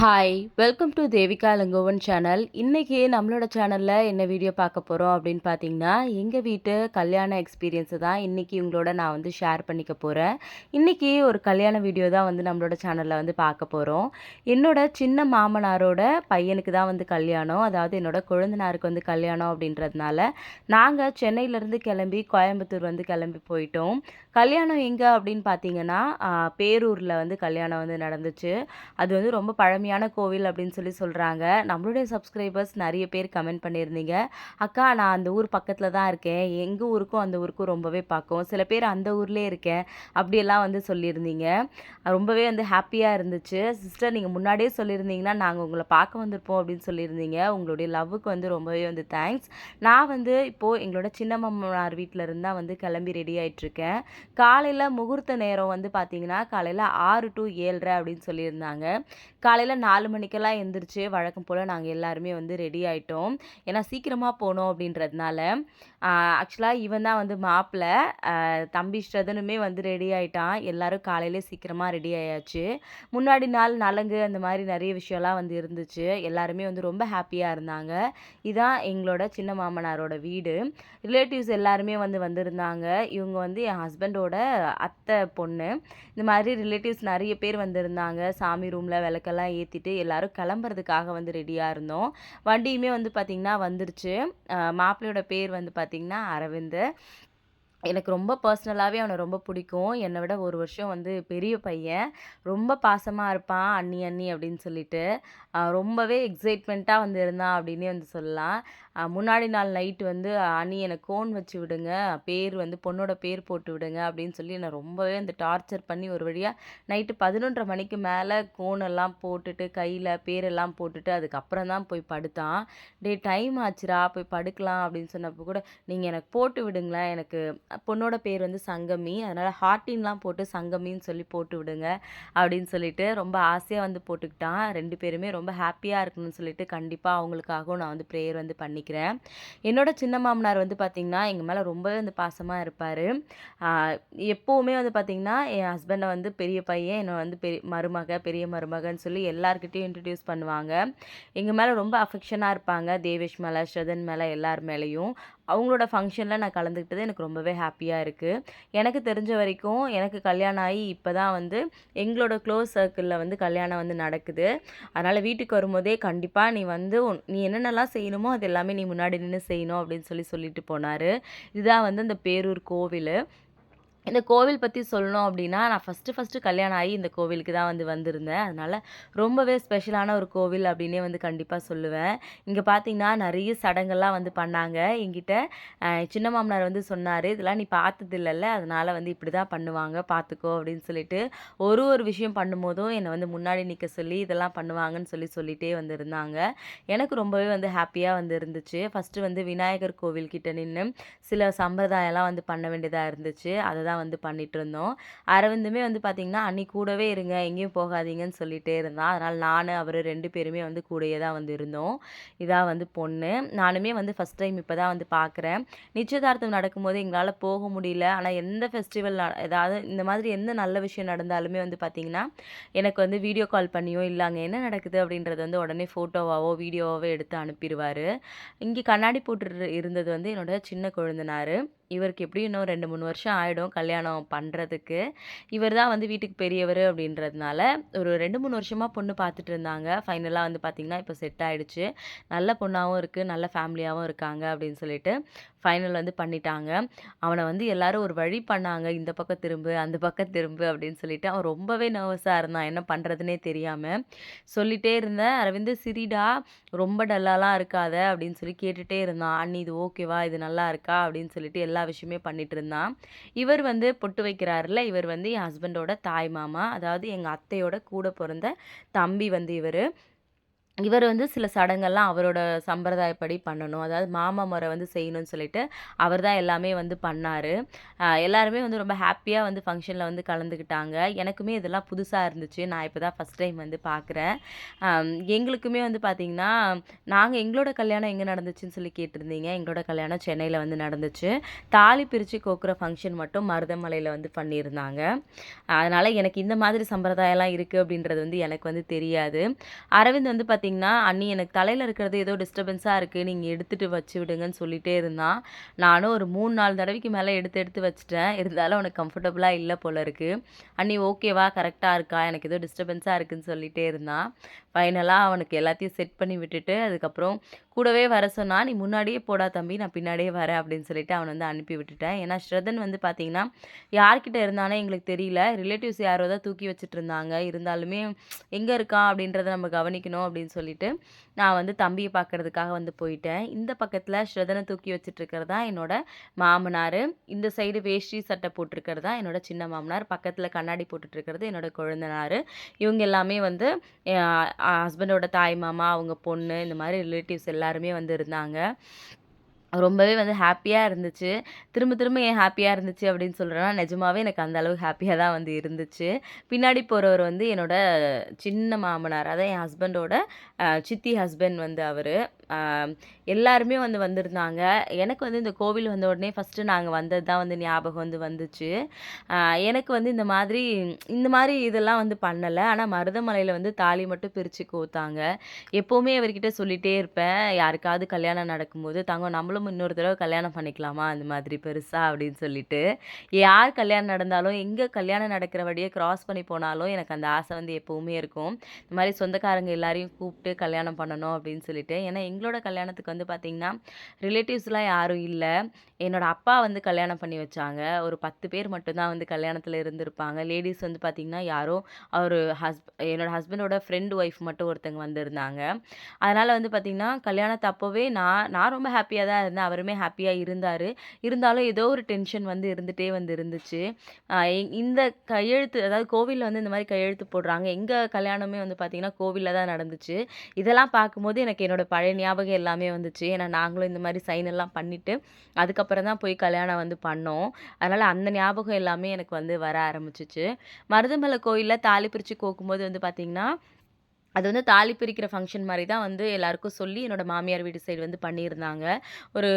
Hi welcome to Devika Langovan channel இன்றைக்கி நம்மளோட சேனலில் என்ன வீடியோ பார்க்க போகிறோம் அப்படின்னு பார்த்தீங்கன்னா எங்கள் வீட்டு கல்யாண எக்ஸ்பீரியன்ஸை தான் இன்றைக்கி உங்களோட நான் வந்து ஷேர் பண்ணிக்க போகிறேன் இன்றைக்கி ஒரு கல்யாண வீடியோ தான் வந்து நம்மளோட சேனலில் வந்து பார்க்க போகிறோம் என்னோட சின்ன மாமனாரோட பையனுக்கு தான் வந்து கல்யாணம். அதாவது என்னோட கொழுந்தனாருக்கு வந்து கல்யாணம் அப்படின்றதுனால நாங்கள் சென்னையிலேருந்து கிளம்பி கோயம்புத்தூர் வந்து கிளம்பி போயிட்டோம். கல்யாணம் எங்கே அப்படின்னு பார்த்தீங்கன்னா பேரூரில் வந்து கல்யாணம் வந்து நடந்துச்சு. அது வந்து ரொம்ப பழமையான கோவில் அப்படின்னு சொல்லி சொல்கிறாங்க நம்மளுடைய சப்ஸ்கிரைபர்ஸ் நிறைய பேர் கமெண்ட் பண்ணியிருந்தீங்க. அக்கா நான் அந்த ஊர் பக்கத்தில் தான் இருக்கேன். எங்கள் ஊருக்கும் அந்த ஊருக்கும் ரொம்பவே பார்க்கும் சில பேர் அந்த ஊர்லேயே இருக்கேன். அப்படியெல்லாம் வந்து சொல்லியிருந்தீங்க. ரொம்பவே வந்து ஹாப்பியாக இருந்துச்சு. சிஸ்டர் நீங்கள் முன்னாடியே சொல்லியிருந்தீங்கன்னா நாங்கள் உங்களை பார்க்க வந்திருப்போம் அப்படின்னு சொல்லியிருந்தீங்க. உங்களுடைய லவ்வுக்கு வந்து ரொம்பவே வந்து தேங்க்ஸ் நான் வந்து இப்போது எங்களோட சின்ன மாமனார் வீட்டில் இருந்தால் வந்து கிளம்பி ரெடி ஆகிட்டுருக்கேன் காலையில் முகூர்த்த நேரம் வந்து பார்த்திங்கன்னா காலையில் ஆறு டு ஏழரை அப்படின்னு சொல்லியிருந்தாங்க. காலையில் நாலு மணிக்கெல்லாம் எழுந்திரிச்சு வழக்கம் போல் நாங்கள் எல்லாருமே வந்து ரெடி ஆகிட்டோம் ஏன்னா சீக்கிரமாக போனோம் அப்படின்றதுனால ஆக்சுவலாக இவன் தான் வந்து மாப்பிள்ளை தம்பி ஸ்ரதனுமே வந்து ரெடி ஆகிட்டான் எல்லோரும் காலையிலே சீக்கிரமாக ரெடி ஆயாச்சு. முன்னாடி நாள் நலங்கு அந்த மாதிரி நிறைய விஷயம்லாம் வந்து இருந்துச்சு. எல்லாருமே வந்து ரொம்ப ஹாப்பியாக இருந்தாங்க. இதான் எங்களோட சின்ன மாமனாரோட வீடு. ரிலேட்டிவ்ஸ் எல்லாருமே வந்து வந்திருந்தாங்க. இவங்க வந்து என் ஹஸ்பண்டோட அத்தை பொண்ணு. இந்த மாதிரி ரிலேட்டிவ்ஸ் நிறைய பேர் வந்திருந்தாங்க. சாமி ரூமில் விளக்க விளக்கெல்லாம் ஏற்றிட்டு எல்லோரும் கிளம்புறதுக்காக வந்து ரெடியாக இருந்தோம். வண்டியுமே வந்து பார்த்திங்கன்னா வந்துருச்சு. மாப்பிள்ளையோட பேர் வந்து பார்த்திங்கன்னா அரவிந்த். எனக்கு ரொம்ப பர்சனலாகவே அவனை ரொம்ப பிடிக்கும். என்னை விட ஒரு வருஷம் வந்து பெரிய பையன். ரொம்ப பாசமாக இருப்பான் அண்ணி அண்ணி அப்படின்னு சொல்லிட்டு. ரொம்பவே எக்ஸைட்மெண்ட்டாக வந்து இருந்தான் அப்படின்னே வந்து சொல்லலாம். முன்னாடி நாள் நைட்டு வந்து அணி எனக்கு கோன் வச்சு விடுங்க. பேர் வந்து பொண்ணோட பேர் போட்டு விடுங்க. அப்படின்னு சொல்லி என்னை ரொம்பவே அந்த டார்ச்சர் பண்ணி ஒரு வழியாக நைட்டு பதினொன்றரை மணிக்கு மேலே கோனெல்லாம் போட்டுட்டு கையில் பேரெல்லாம் போட்டுட்டு அதுக்கப்புறம் தான் போய் படுத்தான். டே டைம் ஆச்சுரா போய் படுக்கலாம். அப்படின்னு சொன்னப்போ கூட நீங்கள் எனக்கு போட்டு விடுங்களேன். எனக்கு பொண்ணோட பேர் வந்து சங்கமி. அதனால் ஹார்ட்டின்லாம் போட்டு சங்கமின்னு சொல்லி போட்டு விடுங்க. அப்படின்னு சொல்லிட்டு ரொம்ப ஆசையாக வந்து போட்டுக்கிட்டான். ரெண்டு பேருமே ரொம்ப ஹாப்பியாக இருக்கணும்னு சொல்லிட்டு கண்டிப்பாக அவங்களுக்காகவும் நான் வந்து ப்ரேயர் வந்து பண்ணிக்கிறேன். என்னோட சின்ன மாமனார் வந்து பார்த்திங்கன்னா எங்கள் மேலே ரொம்பவே வந்து பாசமாக இருப்பார். எப்போவுமே வந்து பார்த்திங்கன்னா என் ஹஸ்பண்டை வந்து பெரிய பையன் என்னை வந்து பெரிய மருமக பெரிய மருமகன்னு சொல்லி எல்லாருக்கிட்டையும் இன்ட்ரடியூஸ் பண்ணுவாங்க. எங்கள் மேலே ரொம்ப அஃபெக்ஷனாக இருப்பாங்க. தேவேஷ் மேலே ஸ்ரதன் மேலே எல்லார் மேலேயும். அவங்களோட ஃபங்க்ஷனில் நான் கலந்துக்கிட்டது எனக்கு ரொம்பவே ஹாப்பியாக இருக்குது எனக்கு தெரிஞ்ச வரைக்கும் எனக்கு கல்யாணம் ஆகி இப்போ தான் வந்து எங்களோட க்ளோஸ் சர்க்கிளில் வந்து கல்யாணம் வந்து நடக்குது. அதனால் வீட்டுக்கு வரும்போதே கண்டிப்பாக நீ வந்து நீ என்னென்னலாம் செய்யணுமோ அது எல்லாமே நீ முன்னாடி நின்று செய்யணும் அப்படின்னு சொல்லி சொல்லிட்டு போனார். இதுதான் வந்து இந்த பேரூர் கோவில். இந்த கோவில் பற்றி சொல்லணும் அப்படின்னா நான் ஃபஸ்ட்டு ஃபஸ்ட்டு கல்யாணம் ஆகி இந்த கோவிலுக்கு தான் வந்து வந்திருந்தேன். அதனால் ரொம்பவே ஸ்பெஷலான ஒரு கோவில் அப்படின்னே வந்து கண்டிப்பாக சொல்லுவேன். இங்கே பார்த்தீங்கன்னா நிறைய சடங்கெல்லாம் வந்து பண்ணாங்க. எங்கிட்ட சின்ன மாமனார் வந்து சொன்னார் இதெல்லாம் நீ பார்த்தது இல்லைல்ல அதனால் வந்து இப்படி தான் பண்ணுவாங்க பார்த்துக்கோ அப்படின்னு சொல்லிட்டு ஒரு ஒரு விஷயம் பண்ணும்போதும் என்னை வந்து முன்னாடி நிற்க சொல்லி இதெல்லாம் பண்ணுவாங்கன்னு சொல்லி சொல்லிகிட்டே வந்திருந்தாங்க. எனக்கு ரொம்பவே வந்து ஹாப்பியாக வந்து இருந்துச்சு. ஃபஸ்ட்டு வந்து விநாயகர் கோவில்கிட்ட நின்று சில சம்பிரதாயம்லாம் வந்து பண்ண வேண்டியதாக இருந்துச்சு. அதை தான் வந்து பண்ணிகிட்ருந்தோம் அரவிந்துமே வந்து பார்த்திங்கன்னா அன்னி கூடவே இருங்க எங்கேயும் போகாதீங்கன்னு சொல்லிகிட்டே இருந்தான். அதனால் நான் அவர் ரெண்டு பேருமே வந்து கூடயே தான் வந்து இருந்தோம். இதான் வந்து பொண்ணு. நானுமே வந்து ஃபஸ்ட் டைம் இப்போ தான் வந்து பார்க்குறேன் நிச்சயதார்த்தம் நடக்கும்போது எங்களால் போக முடியல. ஆனால் எந்த ஃபெஸ்டிவல் ஏதாவது இந்த மாதிரி எந்த நல்ல விஷயம் நடந்தாலுமே வந்து பார்த்திங்கன்னா எனக்கு வந்து வீடியோ கால் பண்ணியோ இல்லை அங்கே என்ன நடக்குது அப்படின்றது வந்து உடனே ஃபோட்டோவாவோ வீடியோவாவோ எடுத்து அனுப்பிடுவார் இங்கே கண்ணாடி போட்டு இருந்தது வந்து என்னோட சின்ன குழந்தனார். இவருக்கு எப்படியும் இன்னும் ரெண்டு மூணு வருஷம் ஆகிடும் கல்யாணம் பண்ணுறதுக்கு இவர் தான் வந்து வீட்டுக்கு பெரியவர் அப்படின்றதுனால ஒரு ரெண்டு மூணு வருஷமாக பொண்ணு பார்த்துட்டு இருந்தாங்க. ஃபைனலாக வந்து பார்த்திங்கன்னா இப்போ செட் ஆகிடுச்சு நல்ல பொண்ணாகவும் இருக்குது நல்ல ஃபேமிலியாகவும் இருக்காங்க அப்படின்னு சொல்லிட்டு ஃபைனல் வந்து பண்ணிட்டாங்க. அவனை வந்து எல்லாரும் ஒரு வழி பண்ணாங்க. இந்த பக்கம் திரும்பு அந்த பக்கம் திரும்பு அப்படின்னு சொல்லிட்டு அவன் ரொம்பவே நர்வஸாக இருந்தான். என்ன பண்ணுறதுனே தெரியாமல் சொல்லிகிட்டே இருந்தேன். அரவிந்த் சிரிடா. ரொம்ப டல்லாலாம் இருக்காத அப்படின்னு சொல்லி கேட்டுகிட்டே இருந்தான். அண்ணி இது ஓகேவா இது நல்லா இருக்கா? அப்படின்னு சொல்லிட்டு எல்லா விஷயமே பண்ணிகிட்டு இருந்தான் இவர் வந்து பொட்டு வைக்கிறாருல இவர் வந்து என் ஹஸ்பண்டோட தாய் மாமா அதாவது எங்கள் அத்தையோட கூட பிறந்த தம்பி வந்து இவர். இவர் வந்து சில சடங்கெல்லாம் அவரோட சம்பிரதாயப்படி பண்ணணும். அதாவது மாமா முறை வந்து செய்யணும்னு சொல்லிட்டு, அவர் தான் எல்லாமே வந்து பண்ணார் எல்லாருமே வந்து ரொம்ப ஹாப்பியாக வந்து ஃபங்க்ஷனில் வந்து கலந்துக்கிட்டாங்க. எனக்குமே இதெல்லாம் புதுசாக இருந்துச்சு. நான் இப்போ தான் ஃபர்ஸ்ட் டைம் வந்து பார்க்குறேன். எங்களுக்குமே வந்து பார்த்திங்கன்னா நாங்கள் எங்களோட கல்யாணம் எங்கே நடந்துச்சுன்னு சொல்லி கேட்டிருந்தீங்க. எங்களோட கல்யாணம் சென்னையில் வந்து நடந்துச்சு. தாலி பிரித்து கோக்குற ஃபங்க்ஷன் மட்டும் மருதமலையில் வந்து பண்ணியிருந்தாங்க. அதனால் எனக்கு இந்த மாதிரி சம்பிரதாயம்லாம் இருக்குது அப்படின்றது வந்து எனக்கு வந்து தெரியாது. அரவிந்த் வந்து பார்த்திங்கன்னா "அண்ணி எனக்கு தலையில் இருக்கிறது ஏதோ டிஸ்டர்பன்ஸாக இருக்குது நீங்கள் எடுத்துகிட்டு வச்சு விடுங்கன்னு" சொல்லிகிட்டே இருந்தான். நானும் ஒரு 3, 4 தடவைக்கு மேலே எடுத்து எடுத்து வச்சுட்டேன். இருந்தாலும் உனக்கு கம்ஃபர்டபுளாக இல்லை போல இருக்குது "அண்ணி ஓகேவா? கரெக்டாக இருக்கா? எனக்கு ஏதோ டிஸ்டர்பன்ஸாக இருக்குன்னு" சொல்லிகிட்டே இருந்தான். ஃபைனலாக அவனுக்கு எல்லாத்தையும் செட் பண்ணி விட்டுட்டு, அதுக்கப்புறம் கூடவே வர சொன்னால் "நீ முன்னாடியே போடா தம்பி, நான் பின்னாடியே வரேன்" அப்படின்னு சொல்லிட்டு அவனை வந்து அனுப்பி விட்டுட்டேன். ஏன்னா ஸ்ரதன் வந்து பார்த்தீங்கன்னா, யார்கிட்ட இருந்தானே எங்களுக்கு தெரியல. ரிலேட்டிவ்ஸ் யாரோ தான் தூக்கி வச்சுட்டு இருந்தாங்க. இருந்தாலுமே எங்கே இருக்கான் அப்படின்றத நம்ம கவனிக்கணும் அப்படின்னு சொல்லிட்டு, நான் வந்து தம்பியை பார்க்கறதுக்காக வந்து போயிட்டேன். இந்த பக்கத்தில் ஸ்ரதனை தூக்கி வச்சுட்டு என்னோடய மாமனார் என்னோட இந்த சைடு வேஷ்டி சட்டை போட்டிருக்கிறது தான் என்னோட சின்ன மாமனார். பக்கத்தில் கண்ணாடி போட்டுட்டு இருக்கிறது என்னோட குழந்தனார் இவங்க எல்லாமே வந்து ஹஸ்பண்டோட தாய் மாமா, அவங்க பொண்ணு இந்த மாதிரி ரிலேட்டிவ்ஸ் எல்லாருமே வந்து இருந்தாங்க. ரொம்பவே வந்து ஹாப்பியாக இருந்துச்சு. திரும்ப திரும்ப ஏன் ஹாப்பியாக இருந்துச்சு அப்படின்னு சொல்கிறேன்னா நிஜமாவே எனக்கு அந்த அளவுக்கு ஹாப்பியாக தான் வந்து இருந்துச்சு. பின்னாடி போகிறவர் வந்து என்னோட சின்ன மாமனார். அதான் என் ஹஸ்பண்டோட சித்தி ஹஸ்பண்ட் வந்து அவர் எல்லாருமே வந்து வந்திருந்தாங்க. எனக்கு வந்து இந்த கோவில் வந்த உடனே ஃபர்ஸ்ட்டு நாங்கள் வந்தது தான் வந்து ஞாபகம் வந்து வந்துச்சு. எனக்கு வந்து இந்த மாதிரி இந்த மாதிரி இதெல்லாம் வந்து பண்ணலை ஆனால் மருதமலையில் வந்து தாலி மட்டும் பிரித்து கோத்தாங்க. எப்போவுமே இவர்கிட்ட சொல்லிகிட்டே இருப்பேன். யாருக்காவது கல்யாணம் நடக்கும்போது, தங்க நம்மளும் இன்னொரு தடவை கல்யாணம் பண்ணிக்கலாமா? அந்த மாதிரி பெருசாக அப்படின்னு சொல்லிட்டு. யார் கல்யாணம் நடந்தாலும், எங்கே கல்யாணம் நடக்கிற வழியே க்ராஸ் பண்ணி போனாலும், எனக்கு அந்த ஆசை வந்து எப்போவுமே இருக்கும். இந்த மாதிரி சொந்தக்காரங்க எல்லாரையும் கூப்பிட்டு கல்யாணம் பண்ணணும் அப்படின்னு சொல்லிட்டு. ஏன்னா எங்களோட கல்யாணத்துக்கு வந்து வந்து பார்த்திங்கன்னா ரிலேட்டிவ்ஸ்லாம் யாரும் இல்லை என்னோட அப்பா வந்து கல்யாணம் பண்ணி வச்சாங்க. ஒரு 10 பேர் மட்டும்தான் வந்து கல்யாணத்தில் இருந்திருப்பாங்க. லேடிஸ் வந்து பார்த்திங்கன்னா யாரோ அவர் ஹஸ்ப என்னோடய ஹஸ்பண்டோட ஃப்ரெண்ட் ஒய்ஃப் மட்டும் ஒருத்தங்க வந்திருந்தாங்க. அதனால் வந்து பார்த்திங்கன்னா கல்யாணத்து அப்போவே நான் நான் ரொம்ப ஹாப்பியாக தான் இருந்தேன். அவருமே ஹாப்பியாக இருந்தார் இருந்தாலும் ஏதோ ஒரு டென்ஷன் வந்து இருந்துகிட்டே வந்து இருந்துச்சு. இந்த கையெழுத்து அதாவது கோவிலில் வந்து இந்த மாதிரி கையெழுத்து போடுறாங்க. எங்கள் கல்யாணமே வந்து பார்த்திங்கன்னா கோவிலில் தான் நடந்துச்சு. இதெல்லாம் பார்க்கும்போது எனக்கு என்னோட பழைய ஞாபகம் எல்லாமே வந்து இருந்துச்சு ஏன்னா நாங்களும் இந்த மாதிரி சைன் எல்லாம் பண்ணிட்டு, அதுக்கப்புறம் தான் போய் கல்யாணம் வந்து பண்ணோம். அதனால் அந்த ஞாபகம் எல்லாமே எனக்கு வந்து வர ஆரம்பிச்சிச்சு மருதமலை கோயிலில் தாலி பிரித்து கோக்கும்போது வந்து பார்த்திங்கன்னா அது வந்து தாலி பிரிக்கிற ஃபங்க்ஷன் மாதிரி தான் வந்து எல்லாருக்கும் சொல்லி என்னோட மாமியார் வீடு சைடு வந்து பண்ணியிருந்தாங்க. ஒரு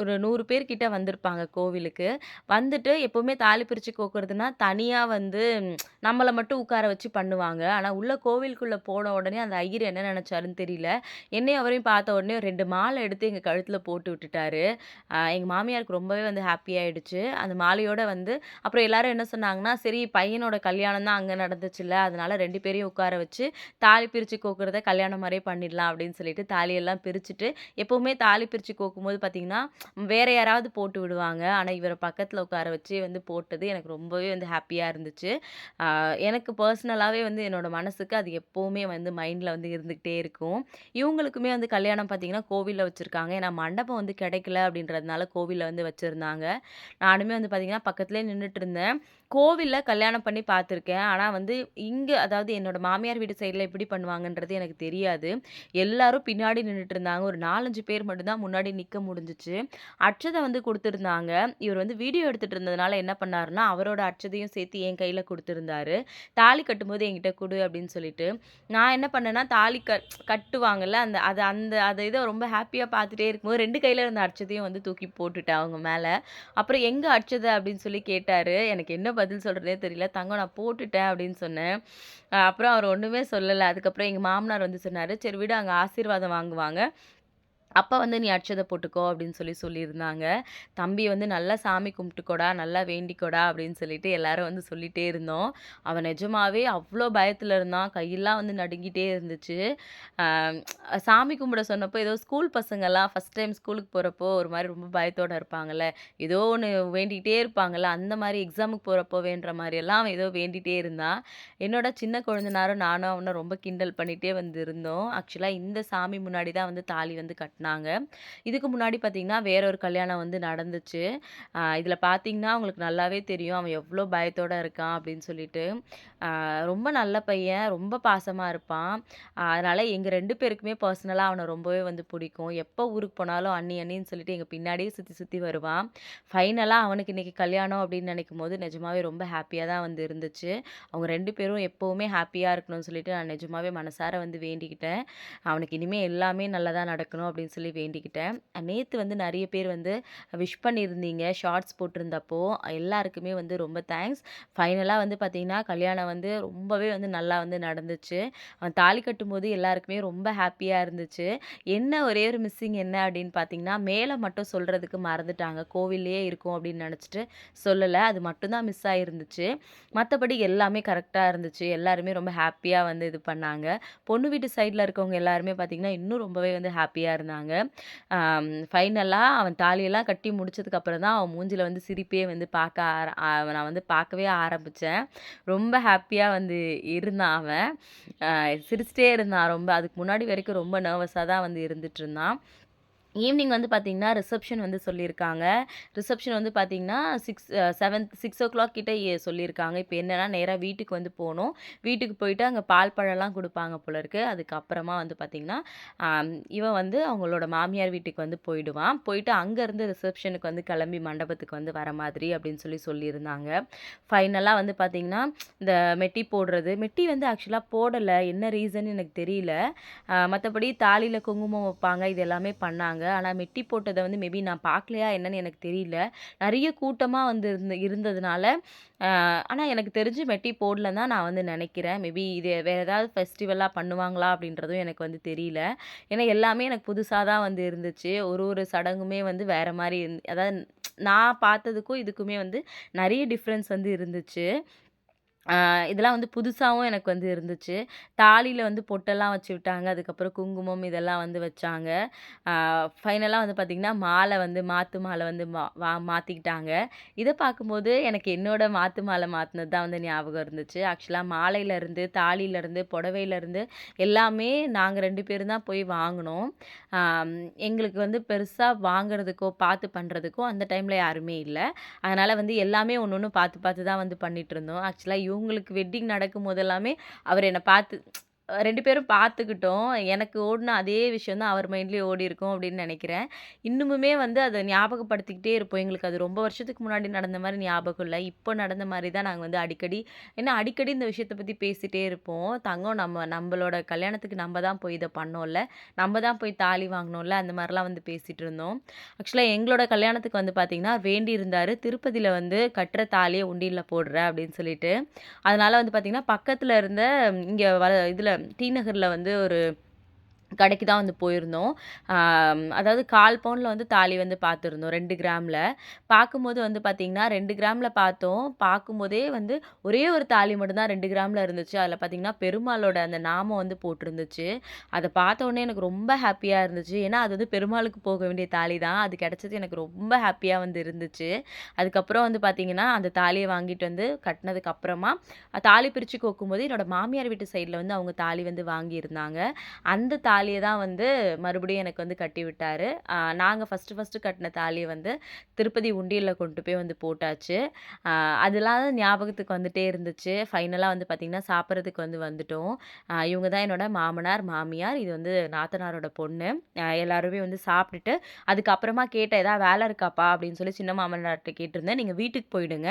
ஒரு நூறு பேர்கிட்ட வந்திருப்பாங்க கோவிலுக்கு. வந்துட்டு எப்போவுமே தாலி பிரித்து கோக்குறதுனா தனியாக வந்து நம்மளை மட்டும் உட்கார வச்சு பண்ணுவாங்க. ஆனால் உள்ள கோவிலுக்குள்ளே போன உடனே அந்த ஐயர் என்ன நினச்சாருன்னு தெரியல. என்னையும் அவரையும் பார்த்த உடனே ரெண்டு மாலை எடுத்து எங்கள் கழுத்தில் போட்டு விட்டுட்டாரு. எங்கள் மாமியாருக்கு ரொம்பவே வந்து ஹாப்பியாகிடுச்சு அந்த மாலையோட வந்து அப்புறம் எல்லோரும் என்ன சொன்னாங்கன்னா, "சரி பையனோட கல்யாணம் தான் அங்கே நடந்துச்சுல்ல, அதனால் ரெண்டு பேரையும் உட்கார வச்சு தாலி பிரித்து கோக்குறத கல்யாணம் மாதிரியே பண்ணிடலாம்" அப்படின்னு சொல்லிட்டு தாலியெல்லாம் பிரிச்சுட்டு எப்போவுமே தாலி பிரித்து கோக்கும்போது பார்த்தீங்கன்னா, வேற யாராவது போட்டு விடுவாங்க. ஆனால் இவரை பக்கத்தில் உட்கார வச்சு வந்து போட்டது எனக்கு ரொம்பவே வந்து ஹாப்பியாக இருந்துச்சு. எனக்கு பர்சனலாகவே வந்து என்னோடய மனசுக்கு அது எப்போவுமே வந்து மைண்டில் வந்து இருந்துகிட்டே இருக்கும். இவங்களுக்குமே வந்து கல்யாணம் பார்த்தீங்கன்னா, கோவிலில் வச்சுருக்காங்க ஏன்னா மண்டபம் வந்து கிடைக்கல அப்படின்றதுனால கோவிலில் வந்து வச்சுருந்தாங்க நானுமே வந்து பார்த்தீங்கன்னா, பக்கத்துலேயே நின்றுட்டு இருந்தேன். கோவிலில் கல்யாணம் பண்ணி பார்த்துருக்கேன். ஆனால் வந்து இங்கே அதாவது என்னோட மாமியார் வீட்டு சைடில் எப்படி பண்ணுவாங்கன்றது எனக்கு தெரியாது. எல்லாரும் பின்னாடி நின்றுட்டு இருந்தாங்க. ஒரு 4, 5 பேர் மட்டும்தான் முன்னாடி நிற்க முடிஞ்சுச்சு. அச்சதை வந்து கொடுத்துருந்தாங்க இவர் வந்து வீடியோ எடுத்துகிட்டு இருந்ததுனால என்ன பண்ணாருன்னா, அவரோட அட்சதையும் சேர்த்து என் கையில் கொடுத்துருந்தாரு "தாலி கட்டும்போது என்கிட்ட கொடு அப்படின்னு சொல்லிட்டு. நான் என்ன பண்ணேன்னா, தாலி கட் கட்டுவாங்கல்ல, அந்த அது அந்த அதை இதை ரொம்ப ஹாப்பியாக பார்த்துட்டே இருக்கும்போது ரெண்டு கையில் இருந்த அட்சதையும் வந்து தூக்கி போட்டுட்டேன் அவங்க மேலே அப்புறம் எங்கே அச்சதை அப்படின்னு சொல்லி கேட்டார் எனக்கு என்ன பதில் சொல்கிறதே தெரியல. "தங்கம் நான் போட்டுட்டேன்" அப்படின்னு சொன்னேன். அப்புறம் அவர் ஒன்றுமே சொல்லலை அதுக்கப்புறம் எங்கள் மாமனார் வந்து சொன்னார் "சரி விடு அங்கே ஆசீர்வாதம் வாங்குவாங்க. அப்போ வந்து நீ அடிச்சதை போட்டுக்கோ" அப்படின்னு சொல்லி சொல்லியிருந்தாங்க. "தம்பி வந்து நல்லா சாமி கும்பிட்டுக்கோடா, நல்லா வேண்டிக்கோடா" அப்படின்னு சொல்லிட்டு எல்லாரும் வந்து சொல்லிகிட்டே இருந்தோம். அவன் நிஜமாவே அவ்வளோ பயத்தில் இருந்தான். கையெல்லாம் வந்து நடுங்கிட்டே இருந்துச்சு. சாமி கும்பிட சொன்னப்போ ஏதோ ஸ்கூல் பசங்கள்லாம் ஃபர்ஸ்ட் டைம் ஸ்கூலுக்கு போகிறப்போ ஒரு மாதிரி ரொம்ப பயத்தோடு இருப்பாங்கல்ல. ஏதோ ஒன்று வேண்டிக்கிட்டே இருப்பாங்கல்ல, அந்த மாதிரி எக்ஸாமுக்கு போகிறப்போ வேண்டுற மாதிரியெல்லாம் அவன் ஏதோ வேண்டிகிட்டே இருந்தான். என்னோட சின்ன குழந்தைனாரும் நானும் அவனும் ரொம்ப கிண்டல் பண்ணிகிட்டே வந்து இருந்தோம். ஆக்சுவலாக இந்த சாமி முன்னாடி தான் வந்து தாலி வந்து கட்டுனாங்க. இதுக்கு முன்னாடி பார்த்தீங்கன்னா, வேற ஒரு கல்யாணம் வந்து நடந்துச்சு. இதில் பார்த்திங்கன்னா பார்த்தீங்கன்னா, நல்லாவே தெரியும் அவன் எவ்வளோ பயத்தோடு இருக்கான் அப்படின்னு சொல்லிட்டு. ரொம்ப நல்ல பையன். ரொம்ப பாசமாக இருப்பான். அதனால் எங்கள் ரெண்டு பேருக்குமே பர்சனலாக அவனை ரொம்பவே வந்து பிடிக்கும். எப்போ ஊருக்கு போனாலும் அண்ணி, அண்ணின்னு சொல்லிட்டு எங்கள் பின்னாடியே சுற்றி சுற்றி வருவான். ஃபைனலாக அவனுக்கு இன்றைக்கி கல்யாணம் அப்படின்னு நினைக்கும் போது நிஜமாவே ரொம்ப ஹாப்பியாக தான் வந்து இருந்துச்சு. அவங்க ரெண்டு பேரும் எப்போவுமே ஹாப்பியாக இருக்கணும்னு சொல்லிட்டு நான் நிஜமாவே மனசார வந்து வேண்டிக்கிட்டேன். அவனுக்கு இனிமேல் எல்லாமே நல்லதாக நடக்கணும் அப்படின்னு சொல்லி வேண்டிக்கிட்டேன். நேற்று வந்து நிறைய பேர் வந்து விஷ் பண்ணியிருந்தீங்க. ஷார்ட்ஸ் போட்டிருந்தப்போ எல்லாருக்குமே வந்து ரொம்ப தேங்க்ஸ். ஃபைனலாக வந்து பார்த்தீங்கன்னா, கல்யாணம் வந்து ரொம்பவே வந்து நல்லா வந்து நடந்துச்சு. அவன் தாலி கட்டும்போது எல்லாருக்குமே ரொம்ப ஹாப்பியாக இருந்துச்சு. என்ன ஒரே ஒரு மிஸ்ஸிங் என்ன அப்படின்னு பார்த்தீங்கன்னா, மேலே மட்டும் சொல்கிறதுக்கு மறந்துட்டாங்க. கோவில்லையே இருக்கும் அப்படின்னு நினச்சிட்டு சொல்லலை அது மட்டும்தான் மிஸ் ஆகிருந்துச்சு மற்றபடி எல்லாமே கரெக்டாக இருந்துச்சு. எல்லாருமே ரொம்ப ஹாப்பியாக வந்து இது பண்ணாங்க. பொண்ணு வீட்டு சைடில் இருக்கவங்க எல்லாருமே பார்த்தீங்கன்னா, இன்னும் ரொம்பவே வந்து ஹாப்பியாக இருந்தாங்க. ஃபைனலாக அவன் தாலியெல்லாம் கட்டி முடிச்சதுக்கப்புறம் தான் அவன் மூஞ்சில் வந்து சிரிப்பே வந்து பார்க்க ஆர நான் வந்து பார்க்கவே ஆரம்பித்தேன் ரொம்ப ஹாப்பி ஹாப்பியாக வந்து இருந்தான் அவன். சிரிச்சிட்டே சிரிச்சுட்டே இருந்தான் ரொம்ப. அதுக்கு முன்னாடி வரைக்கும் ரொம்ப நர்வஸாக தான் வந்து இருந்துகிட்ருந்தான் ஈவினிங் வந்து பார்த்தீங்கன்னா, ரிசப்ஷன் வந்து சொல்லியிருக்காங்க. ரிசப்ஷன் வந்து பார்த்தீங்கன்னா, six seventh six o'clock கிட்டே சொல்லியிருக்காங்க. இப்போ என்னென்னா நேராக வீட்டுக்கு வந்து போகணும் வீட்டுக்கு போயிட்டு அங்கே பால் பழம்லாம் கொடுப்பாங்க போல இருக்குது அதுக்கப்புறமா வந்து பார்த்தீங்கன்னா, இவன் வந்து அவங்களோட மாமியார் வீட்டுக்கு வந்து போயிடுவான். போயிட்டு அங்கேருந்து ரிசப்ஷனுக்கு வந்து கிளம்பி மண்டபத்துக்கு வந்து வர மாதிரி அப்படின்னு சொல்லி சொல்லியிருந்தாங்க. ஃபைனலாக வந்து பார்த்தீங்கன்னா, இந்த மெட்டி போடுறது மெட்டி வந்து ஆக்சுவலாக போடலை என்ன ரீசன்னு எனக்கு தெரியல. மற்றபடி தாலியில் குங்குமம் வைப்பாங்க. இது எல்லாமே பண்ணாங்க. ஆனால் மெட்டி போட்டதை வந்து மேபி நான் பார்க்கலையா என்னன்னு எனக்கு தெரியல. நிறைய கூட்டமாக வந்து இருந்து இருந்ததுனால, ஆனால் எனக்கு தெரிஞ்சு மெட்டி போடலன்னு தான் நான் வந்து நினைக்கிறேன் மேபி இது வேறு ஏதாவது ஃபெஸ்டிவலாக பண்ணுவாங்களா அப்படின்றதும் எனக்கு வந்து தெரியல. ஏன்னா எல்லாமே எனக்கு புதுசாக தான் வந்து இருந்துச்சு. ஒரு ஒரு சடங்குமே வந்து வேறு மாதிரி இருந்து அதாவது நான் பார்த்ததுக்கும் இதுக்குமே வந்து நிறைய டிஃப்ரென்ஸ் வந்து இருந்துச்சு. இதெல்லாம் வந்து புதுசாகவும் எனக்கு வந்து இருந்துச்சு. தாலியில் வந்து பொட்டெல்லாம் வச்சு விட்டாங்க. அதுக்கப்புறம் குங்குமம் இதெல்லாம் வந்து வச்சாங்க. ஃபைனலாக வந்து பார்த்திங்கன்னா மாலை வந்து மாற்று மாலை வந்து மா வா மாற்றிக்கிட்டாங்க இதை பார்க்கும்போது எனக்கு என்னோட மாற்று மாலை மாற்றினது தான் வந்து ஞாபகம் இருந்துச்சு. ஆக்சுவலாக மாலையிலேருந்து தாலியிலேருந்து புடவையிலேருந்து எல்லாமே நாங்கள் ரெண்டு பேரும் தான் போய் வாங்கினோம் எங்களுக்கு வந்து பெருசாக வாங்குறதுக்கோ, பார்த்து பண்ணுறதுக்கோ அந்த டைமில் யாருமே இல்லை அதனால் வந்து எல்லாமே ஒன்று ஒன்று பார்த்து பார்த்து தான் வந்து பண்ணிட்டுருந்தோம். ஆக்சுவலா இவங்களுக்கு வெட்டிங் நடக்கும் போதெல்லாமே அவர் என்ன பார்த்து ரெண்டு பேரும் பார்த்துக்கிட்டோம். எனக்கு ஓடின அதே விஷயம் தான் அவர் மைண்ட்லேயே ஓடி இருக்கும் அப்படின்னு நினைக்கிறேன் இன்னுமுமே வந்து அதை ஞாபகப்படுத்திக்கிட்டே இருப்போம். எங்களுக்கு அது ரொம்ப வருஷத்துக்கு முன்னாடி நடந்த மாதிரி ஞாபகம் இல்லை இப்போ நடந்த மாதிரி தான் நாங்கள் வந்து அடிக்கடி ஏன்னா அடிக்கடி இந்த விஷயத்த பற்றி பேசிகிட்டே இருப்போம். "தங்கம் நம்ம நம்மளோட கல்யாணத்துக்கு நம்ம தான் போய் இதை பண்ணோம்ல. நம்ம தான் போய் தாலி வாங்கினோம்ல அந்த மாதிரிலாம் வந்து பேசிகிட்டு இருந்தோம். ஆக்சுவலாக எங்களோட கல்யாணத்துக்கு வந்து பார்த்திங்கன்னா வேண்டி இருந்தார் திருப்பதியில் வந்து "கட்டுற தாலியை உண்டியில் போடுற அப்படின்னு சொல்லிட்டு. அதனால் வந்து பார்த்திங்கன்னா பக்கத்தில் இருந்த இங்கே வர இதில் டி நகரில் வந்து ஒரு கடைக்கு தான் வந்து போயிருந்தோம். அதாவது கால் பவுனில் வந்து தாலி வந்து பார்த்துருந்தோம். ரெண்டு கிராம்ல. பார்க்கும்போது வந்து பார்த்திங்கன்னா ரெண்டு கிராமில் பார்த்தோம். பார்க்கும்போதே வந்து ஒரே ஒரு தாலி மட்டும்தான் ரெண்டு கிராமில் இருந்துச்சு. அதில் பார்த்திங்கன்னா பெருமாளோட அந்த நாமம் வந்து போட்டிருந்துச்சு. அதை பார்த்தோடனே எனக்கு ரொம்ப ஹாப்பியாக இருந்துச்சு. ஏன்னா, அது வந்து பெருமாளுக்கு போக வேண்டிய தாலி தான். அது கிடச்சது எனக்கு ரொம்ப ஹாப்பியாக வந்து இருந்துச்சு. அதுக்கப்புறம் வந்து பார்த்திங்கன்னா அந்த தாலியை வாங்கிட்டு வந்து கட்டினதுக்கு அப்புறமா, தாலி பிரித்து கோக்கும்போது என்னோடய மாமியார் வீட்டு சைடில் வந்து அவங்க தாலி வந்து வாங்கியிருந்தாங்க. அந்த தாலியை தான் வந்து மறுபடியும் எனக்கு வந்து கட்டி விட்டார் நாங்கள் ஃபஸ்ட்டு ஃபஸ்ட்டு கட்டின தாலியை வந்து திருப்பதி உண்டியலில் கொண்டு போய் வந்து போட்டாச்சு. அதெல்லாம் ஞாபகத்துக்கு வந்துட்டே இருந்துச்சு. ஃபைனலாக வந்து பார்த்தீங்கன்னா, சாப்பிட்றதுக்கு வந்து வந்துட்டோம். இவங்க தான் என்னோட மாமனார், மாமியார். இது வந்து நாத்தனாரோட பொண்ணு. எல்லாருமே வந்து சாப்பிட்டுட்டு, அதுக்கப்புறமா கேட்டேன், "ஏதாவது வேலை இருக்காப்பா?" அப்படின்னு சொல்லி சின்ன மாமனார்கிட்ட கேட்டிருந்தேன். நீங்கள் வீட்டுக்கு போயிடுங்க.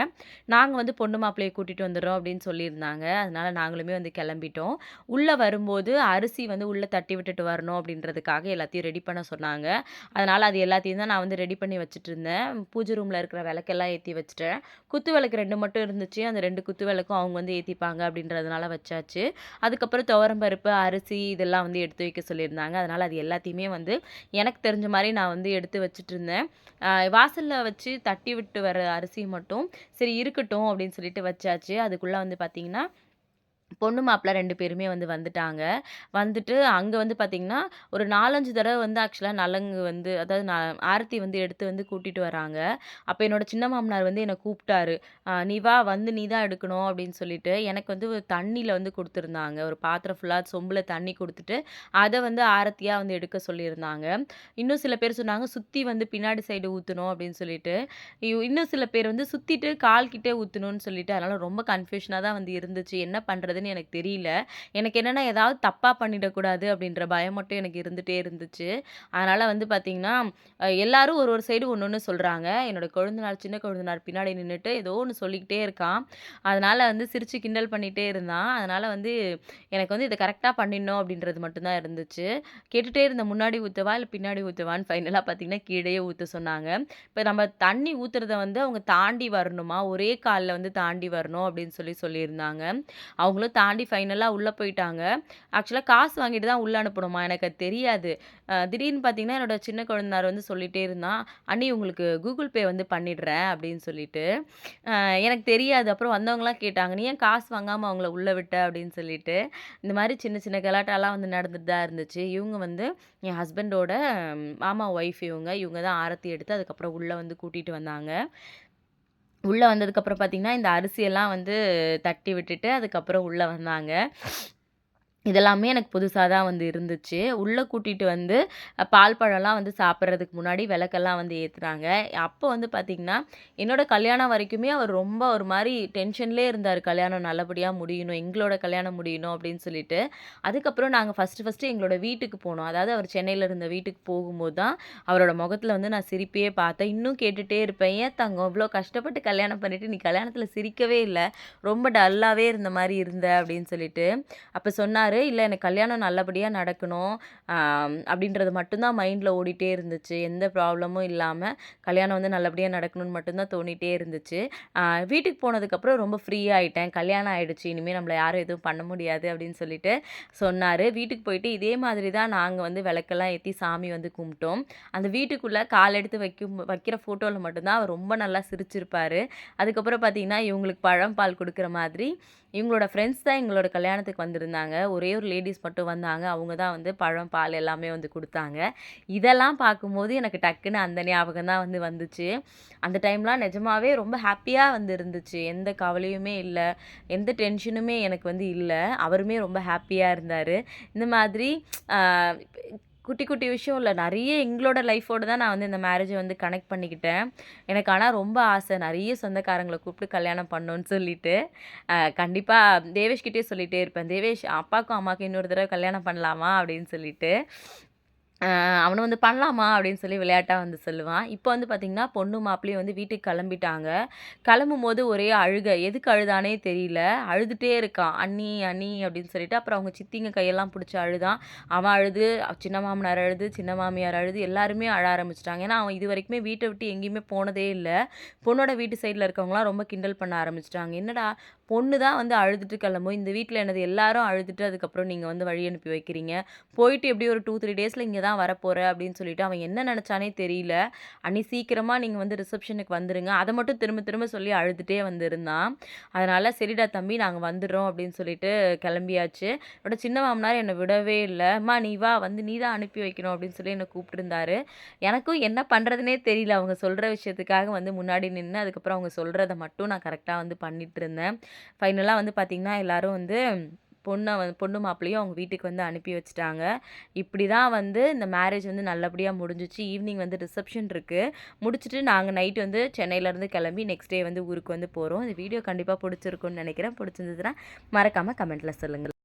நாங்கள் வந்து பொண்ணு மாப்பிள்ளையை கூட்டிகிட்டு வந்துடுறோம் அப்படின்னு சொல்லியிருந்தாங்க. அதனால் நாங்களுமே வந்து கிளம்பிட்டோம். உள்ளே வரும்போது அரிசி வந்து உள்ளே தட்டி விட்டுட்டு வரணும் அப்படின்றதுக்காக எல்லாத்தையும் ரெடி பண்ண சொன்னாங்க. அதனால் அது எல்லாத்தையும் தான் நான் வந்து ரெடி பண்ணி வச்சுட்டுருந்தேன். பூஜை ரூமில் இருக்கிற விளக்கெல்லாம் ஏற்றி வச்சுட்டேன். குத்து விளக்கு ரெண்டு மட்டும் இருந்துச்சு. அந்த ரெண்டு குத்து விளக்கும் அவங்க வந்து ஏற்றிப்பாங்க அப்படின்றதுனால வச்சாச்சு. அதுக்கப்புறம் துவரம் பருப்பு, அரிசி இதெல்லாம் வந்து எடுத்து வைக்க சொல்லியிருந்தாங்க. அதனால் அது எல்லாத்தையுமே வந்து எனக்கு தெரிஞ்ச மாதிரி நான் வந்து எடுத்து வச்சுட்டு இருந்தேன் வாசலில் வச்சு தட்டி விட்டு வர அரிசி மட்டும் சரி இருக்கட்டும் அப்படின்னு சொல்லிட்டு வச்சாச்சு. அதுக்குள்ளே வந்து பார்த்திங்கன்னா பொண்ணு மாப்பிள்ள ரெண்டு பேருமே வந்து வந்துட்டாங்க. வந்துட்டு அங்கே வந்து பார்த்திங்கன்னா ஒரு நாலஞ்சு தடவை வந்து ஆக்சுவலாக நலங்கு வந்து அதாவது நான் ஆரத்தி வந்து எடுத்து வந்து கூட்டிகிட்டு வராங்க. அப்போ என்னோட சின்ன மாமனார் வந்து என்னை கூப்பிட்டாரு நீ வா வந்து நீ தான் எடுக்கணும்" அப்படின்னு சொல்லிட்டு, எனக்கு வந்து ஒரு தண்ணியில் வந்து கொடுத்துருந்தாங்க ஒரு பாத்திரம் ஃபுல்லாக சொம்பில் தண்ணி கொடுத்துட்டு அதை வந்து ஆரத்தியாக வந்து எடுக்க சொல்லியிருந்தாங்க. இன்னும் சில பேர் சொன்னாங்க, சுற்றி வந்து பின்னாடி சைடு ஊற்றணும் அப்படின்னு சொல்லிட்டு. இன்னும் சில பேர் வந்து சுற்றிட்டு கால்கிட்டே ஊற்றணும்னு சொல்லிட்டு, அதனால் ரொம்ப கன்ஃபியூஷனாக தான் வந்து இருந்துச்சு. என்ன பண்ணுறது பண்றதுன்னு எனக்கு தெரியல. எனக்கு என்னென்னா ஏதாவது தப்பாக பண்ணிடக்கூடாது அப்படின்ற பயம் மட்டும் எனக்கு இருந்துகிட்டே இருந்துச்சு. அதனால் வந்து பார்த்திங்கன்னா எல்லோரும் ஒரு ஒரு சைடு ஒன்று ஒன்று சொல்கிறாங்க என்னோடய கொழுந்தனார், சின்ன கொழுந்தனார் பின்னாடி நின்றுட்டு ஏதோ ஒன்று சொல்லிக்கிட்டே இருக்கான். அதனால் வந்து சிரித்து கிண்டல் பண்ணிகிட்டே இருந்தான். அதனால் வந்து எனக்கு வந்து இதை கரெக்டாக பண்ணிடணும் அப்படின்றது மட்டும்தான் இருந்துச்சு. கேட்டுகிட்டே இருந்த முன்னாடி ஊற்றுவா இல்லை பின்னாடி ஊற்றுவான்னு ஃபைனலாக பார்த்தீங்கன்னா, கீழே ஊற்ற சொன்னாங்க. இப்போ நம்ம தண்ணி ஊற்றுறத வந்து அவங்க தாண்டி வரணுமா, ஒரே காலில் வந்து தாண்டி வரணும் அப்படின்னு சொல்லி சொல்லியிருந்தாங்க. அவங்களும் தாண்டி ஃபைனலாக உள்ளே போயிட்டாங்க. ஆக்சுவலாக காசு வாங்கிட்டு தான் உள்ளே அனுப்பணுமா, எனக்கு தெரியாது. திடீர்னு பார்த்தீங்கன்னா, என்னோட சின்ன குழந்தார் வந்து சொல்லிகிட்டே இருந்தான், "அண்ணி உங்களுக்கு கூகுள் பே வந்து பண்ணிடுறேன்" அப்படின்னு சொல்லிட்டு. எனக்கு தெரியாது. அப்புறம் வந்தவங்களாம் கேட்டாங்க, "நீ ஏன் காசு வாங்காமல் அவங்கள உள்ளே விட்ட?" அப்படின்னு சொல்லிட்டு. இந்த மாதிரி சின்ன சின்ன கலாட்டாலாம் வந்து நடந்துட்டு தான் இருந்துச்சு. இவங்க வந்து என் ஹஸ்பண்டோட மாமா ஒய்ஃப் இவங்க. இவங்க தான் ஆரத்தி எடுத்து அதுக்கப்புறம் உள்ளே வந்து கூட்டிகிட்டு வந்தாங்க. உள்ளே வந்ததுக்கப்புறம் பார்த்திங்கன்னா இந்த அரிசியெல்லாம் வந்து தட்டி விட்டுட்டு, அதுக்கப்புறம் உள்ளே வந்தாங்க. இதெல்லாமே எனக்கு புதுசாக தான் வந்து இருந்துச்சு. உள்ளே கூட்டிகிட்டு வந்து பால் பழம்லாம் வந்து சாப்பிட்றதுக்கு முன்னாடி விளக்கெல்லாம் வந்து ஏற்றுறாங்க அப்போ வந்து பார்த்தீங்கன்னா, என்னோடய கல்யாணம் வரைக்குமே அவர் ரொம்ப ஒரு மாதிரி டென்ஷன்லேயே இருந்தார் கல்யாணம் நல்லபடியாக முடியணும், எங்களோட கல்யாணம் முடியணும் அப்படின்னு சொல்லிட்டு. அதுக்கப்புறம் நாங்கள் ஃபர்ஸ்ட்டு ஃபஸ்ட்டு எங்களோட வீட்டுக்கு போனோம். அதாவது அவர் சென்னையில் இருந்த வீட்டுக்கு போகும்போது தான், அவரோட முகத்தில் வந்து நான் சிரிப்பையே பார்த்தேன். இன்னும் கேட்டுகிட்டே இருப்பேன், "ஏன் தங்கம் இவ்வளோ கஷ்டப்பட்டு கல்யாணம் பண்ணிவிட்டு நீ கல்யாணத்தில் சிரிக்கவே இல்லை ரொம்ப டல்லாகவே இருந்த மாதிரி இருந்த" அப்படின்னு சொல்லிட்டு. அப்போ சொன்னார் இல்லை எனக்கு கல்யாணம் நல்லபடியாக நடக்கணும்" அப்படின்றது மட்டும்தான் மைண்டில் ஓடிட்டே இருந்துச்சு. எந்த ப்ராப்ளமும் இல்லாமல் கல்யாணம் வந்து நல்லபடியாக நடக்கணும்னு மட்டும்தான் தோணிகிட்டே இருந்துச்சு. வீட்டுக்கு போனதுக்கப்புறம் ரொம்ப ஃப்ரீ ஆகிட்டேன் "கல்யாணம் ஆயிடுச்சு. இனிமேல் நம்மளை யாரும் எதுவும் பண்ண முடியாது" அப்படின்னு சொல்லிட்டு சொன்னார் வீட்டுக்கு போயிட்டு இதே மாதிரி தான் நாங்கள் வந்து விளக்கெல்லாம் ஏற்றி சாமி வந்து கும்பிட்டோம். அந்த வீட்டுக்குள்ளே கால் எடுத்து வைக்கும் வைக்கிற ஃபோட்டோவில் மட்டும்தான் அவர் ரொம்ப நல்லா சிரிச்சிருப்பார் அதுக்கப்புறம் பார்த்தீங்கன்னா, இவங்களுக்கு பழம், பால் கொடுக்குற மாதிரி இவங்களோட ஃப்ரெண்ட்ஸ் தான் எங்களோட கல்யாணத்துக்கு வந்திருந்தாங்க. ஒரே ஒரு லேடிஸ் மட்டும் வந்தாங்க. அவங்க தான் வந்து பழம், பால் எல்லாமே வந்து கொடுத்தாங்க இதெல்லாம் பார்க்கும்போது எனக்கு டக்குன்னு அந்த ஞாபகம் தான் வந்து வந்துச்சு. அந்த டைம்லாம் நிஜமாவே ரொம்ப ஹாப்பியாக வந்து இருந்துச்சு. எந்த கவலையுமே இல்லை எந்த டென்ஷனுமே எனக்கு வந்து இல்லை அவருமே ரொம்ப ஹாப்பியாக இருந்தார் இந்த மாதிரி குட்டி குட்டி விஷயம் இல்லை நிறைய எங்களோட லைஃபோட தான் நான் வந்து இந்த மேரேஜை வந்து கனெக்ட் பண்ணிக்கிட்டேன். எனக்கு ஆனால் ரொம்ப ஆசை. நிறைய சொந்தக்காரங்களை கூப்பிட்டு கல்யாணம் பண்ணோன்னு சொல்லிட்டு. கண்டிப்பாக தேவேஷ்கிட்டே சொல்லிகிட்டே இருப்பேன். "தேவேஷ் அப்பாவுக்கும் அம்மாவுக்கும் இன்னொரு தடவை கல்யாணம் பண்ணலாமா?" அப்படின்னு சொல்லிட்டு. அவனை அவனும் வந்து "பண்ணலாமா?" அப்படின்னு சொல்லி விளையாட்டாக வந்து சொல்லுவான். இப்போ வந்து பார்த்திங்கன்னா பொண்ணு மாப்பிள்ளையும் வந்து வீட்டுக்கு கிளம்பிட்டாங்க. கிளம்பும் போது ஒரே அழுக. எதுக்கு அழுதானே தெரியல. அழுதுகிட்டே இருக்கான். "அண்ணி, அண்ணி" அப்படின்னு சொல்லிட்டு. அப்புறம் அவங்க சித்திங்க கையெல்லாம் பிடிச்சி அழுதான். அவன் அழுது, சின்ன மாமனார் அழுது, சின்ன மாமியார் அழுது, எல்லாருமே அழ ஆரம்பிச்சிட்டாங்க ஏன்னா, அவன் இது வரைக்குமே வீட்டை விட்டு எங்கேயுமே போனதே இல்லை பொண்ணோட வீட்டு சைடில் இருக்கவங்களாம் ரொம்ப கிண்டல் பண்ண ஆரம்பிச்சிட்டாங்க "என்னடா பொண்ணு தான் வந்து அழுதுட்டு கிளம்பும். இந்த வீட்டில் என்னது எல்லாரும் அழுதுட்டு அதுக்கப்புறம் நீங்கள் வந்து வழி அனுப்பி வைக்கிறீங்க. போயிட்டு எப்படி ஒரு டூ த்ரீ டேஸில் இங்கே தான் வரப்போகிற அப்படின்னு சொல்லிட்டு அவன் என்ன நினச்சானே தெரியல. அன்னி சீக்கிரமாக நீங்கள் வந்து ரிசப்ஷனுக்கு வந்துடுங்க அதை மட்டும் திரும்ப திரும்ப சொல்லி அழுதுட்டே வந்திருந்தான் அதனால் "சரிடா தம்பி நாங்கள் வந்துடுறோம் அப்படின்னு சொல்லிட்டு கிளம்பியாச்சு. என்னோட சின்ன மாமனார் என்னை விடவே இல்லை "அம்மா நீ வா வந்து நீ தான் அனுப்பி வைக்கணும்" அப்படின்னு சொல்லி என்னை கூப்பிட்டுருந்தாரு. எனக்கும் என்ன பண்ணுறதுனே தெரியல. அவங்க சொல்கிற விஷயத்துக்காக வந்து முன்னாடி நின்று அதுக்கப்புறம் அவங்க சொல்கிறத மட்டும் நான் கரெக்டாக வந்து பண்ணிகிட்டு இருந்தேன் ஃபைனலாக வந்து பார்த்திங்கன்னா எல்லாரும் வந்து பொண்ணை வந்து பொண்ணு மாப்பிள்ளையும் அவங்க வீட்டுக்கு வந்து அனுப்பி வச்சுட்டாங்க. இப்படி தான் வந்து இந்த மேரேஜ் வந்து நல்லபடியாக முடிஞ்சுச்சு. ஈவினிங் வந்து ரிசப்ஷன் இருக்குது முடிச்சுட்டு நாங்கள் நைட் வந்து சென்னையிலேருந்து கிளம்பி நெக்ஸ்ட் டே வந்து ஊருக்கு வந்து போகிறோம் இந்த வீடியோ கண்டிப்பாக பிடிச்சிருக்குன்னு நினைக்கிறேன் பிடிச்சிருந்ததுன்னா மறக்காமல் கமெண்ட்டில் சொல்லுங்கள்